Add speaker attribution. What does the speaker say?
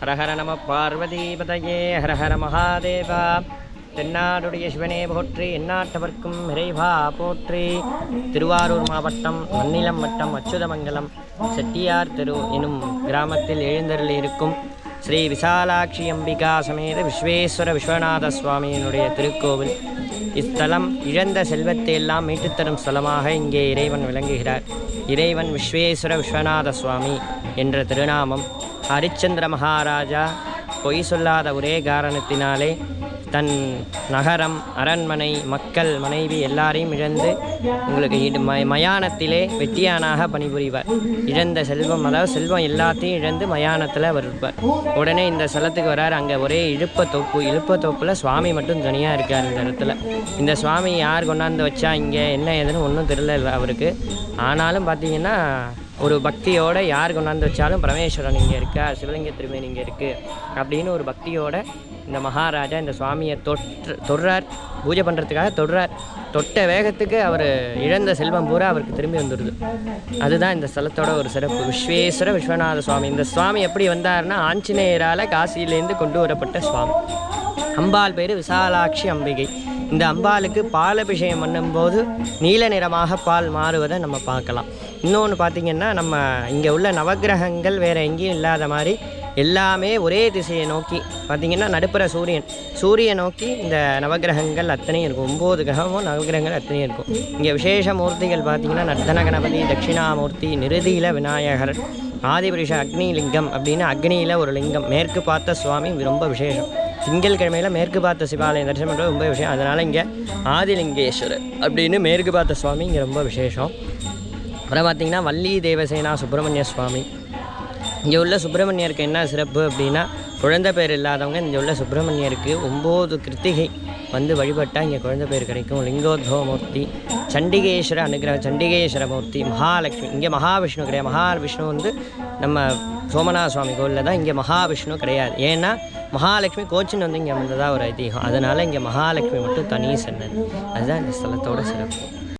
Speaker 1: ஹரஹர நம பார்வதிபதையே ஹரஹர மகாதேவா. தென்னாடுடைய சிவனே போற்றி எந்நாட்டவர்க்கும் இறைவா போற்றி. திருவாரூர் மாவட்டம் மன்னிலம் வட்டம் அச்சுதமங்கலம் செட்டியார் தெரு எனும் கிராமத்தில் எழுந்தருள் இருக்கும் ஸ்ரீ விசாலாட்சி அம்பிகா சமேத விஸ்வேஸ்வர விஸ்வநாத சுவாமியினுடைய திருக்கோவில். இஸ்தலம் இழந்த செல்வத்தை எல்லாம் மீட்டுத் தரும் ஸ்தலமாக இங்கே இறைவன் விளங்குகிறார். இறைவன் விஸ்வேஸ்வர விஸ்வநாத சுவாமி என்ற திருநாமம் ஹரிச்சந்திர மகாராஜா பொய் சொல்லாத ஒரே காரணத்தினாலே தன் நகரம் அரண்மனை மக்கள் மனைவி எல்லாரையும் இழந்து உங்களுக்கு மயானத்திலே வெட்டியானாக பணிபுரிவார். இழந்த செல்வம் அதாவது செல்வம் எல்லாத்தையும் இழந்து மயானத்தில் அவர் இருப்பார். உடனே இந்த ஸ்தலத்துக்கு வரார் அங்கே ஒரே இழுப்ப தோப்பு இழுப்ப தோப்பில் சுவாமி மட்டும் தனியாக இருக்கார் இந்த இடத்துல. இந்த சுவாமி யார் கொண்டாந்து வச்சா இங்கே என்ன ஏதுன்னு ஒன்றும் தெரியல அவருக்கு. ஆனாலும் பார்த்தீங்கன்னா ஒரு பக்தியோட யார் கொண்டாந்து வச்சாலும் பரமேஸ்வரன் இங்கே இருக்கா சிவலிங்க திருமேனி இங்கே இருக்குது அப்படின்னு ஒரு பக்தியோட இந்த மகாராஜா இந்த சுவாமியை தொற்று தொடுறார் பூஜை பண்ணுறதுக்காக தொடுறார். தொட்ட வேகத்துக்கு அவர் இழந்த செல்வம் பூரா அவருக்கு திரும்பி வந்துடுது அதுதான் இந்த ஸ்தலத்தோட ஒரு சிறப்பு. விஸ்வேஸ்வர விஸ்வநாத சுவாமி. இந்த சுவாமி எப்படி வந்தாருன்னா ஆஞ்சநேயரால் காசியிலேருந்து கொண்டு வரப்பட்ட சுவாமி. அம்பாள் பேர் விசாலாட்சி அம்பிகை. இந்த அம்பாளுக்கு பால் அபிஷேகம் பண்ணும்போது நீல நிறமாக பால் மாறுவதை நம்ம பார்க்கலாம். இன்னொன்று பார்த்திங்கன்னா நம்ம இங்கே உள்ள நவக்கிரகங்கள் வேறு எங்கேயும் இல்லாத மாதிரி எல்லாமே ஒரே திசையை நோக்கி பார்த்திங்கன்னா நடுப்புற சூரியன். சூரிய நோக்கி இந்த நவக்கிரகங்கள் அத்தனையும் இருக்கும். ஒம்பது கிரகமும் நவக்கிரகங்கள் அத்தனையும் இருக்கும். இங்கே விசேஷ மூர்த்திகள் பார்த்திங்கன்னா நர்த்தன கணபதி தட்சிணாமூர்த்தி நிருதியில விநாயகர் ஆதிபுருஷ அக்னி லிங்கம் அப்படின்னு அக்னியில் ஒரு லிங்கம். மேற்கு பார்த்த சுவாமி ரொம்ப விசேஷம். திங்கட்கிழமையில் மேற்கு பார்த்த சிவாலயம் தரிசனம் பண்ணுறது ரொம்ப விஷயம். அதனால் இங்கே ஆதிலிங்கேஸ்வரர் அப்படின்னு மேற்கு பார்த்த சுவாமி இங்கே ரொம்ப விசேஷம். அப்புறம் பார்த்திங்கன்னா வள்ளி தேவசேனா சுப்பிரமணிய சுவாமி. இங்கே உள்ள சுப்பிரமணியருக்கு என்ன சிறப்பு அப்படின்னா குழந்தை பேர் இல்லாதவங்க இங்கே உள்ள சுப்பிரமணியருக்கு ஒம்பது கிருத்திகை வந்து வழிபட்டால் இங்கே குழந்தை பேர் கிடைக்கும். லிங்கோத்பவ மூர்த்தி சண்டிகேஸ்வர அனுகிரக சண்டிகேஸ்வர மூர்த்தி மகாலட்சுமி. இங்கே மகாவிஷ்ணு கிடையாது. மகாவிஷ்ணு வந்து நம்ம சோமநாத சுவாமி கோவிலில் தான் இங்கே மகாவிஷ்ணு கிடையாது. ஏன்னா மகாலட்சுமி கோச்சின் வந்து இங்கே வந்ததாக ஒரு ஐதீகம். அதனால் இங்கே மகாலட்சுமி மட்டும் தனி சென்னது. அதுதான் இந்த ஸ்தலத்தோட சிறப்பு.